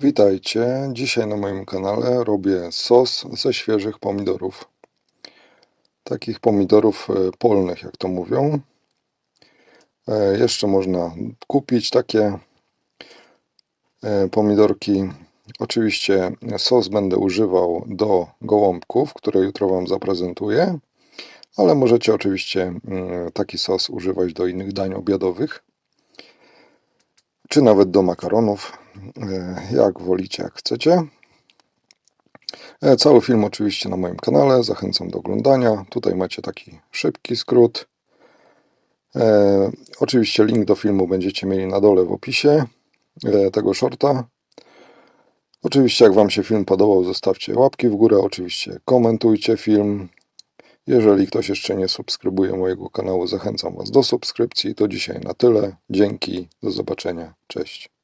Witajcie. Dzisiaj na moim kanale robię sos ze świeżych pomidorów. Takich pomidorów e, polnych, jak to mówią. E, Jeszcze można kupić takie e, pomidorki. Oczywiście sos będę używał do gołąbków, które jutro Wam zaprezentuję. Ale możecie oczywiście mm, taki sos używać do innych dań obiadowych. Czy nawet do makaronów. E, jak wolicie, jak chcecie. E, Cały film oczywiście na moim kanale, zachęcam do oglądania. Tutaj macie taki szybki skrót. E, oczywiście link do filmu będziecie mieli na dole w opisie tego shorta. Oczywiście jak Wam się film podobał, zostawcie łapki w górę, oczywiście komentujcie film. Jeżeli ktoś jeszcze nie subskrybuje mojego kanału, zachęcam Was do subskrypcji. To dzisiaj na tyle. Dzięki, do zobaczenia. Cześć.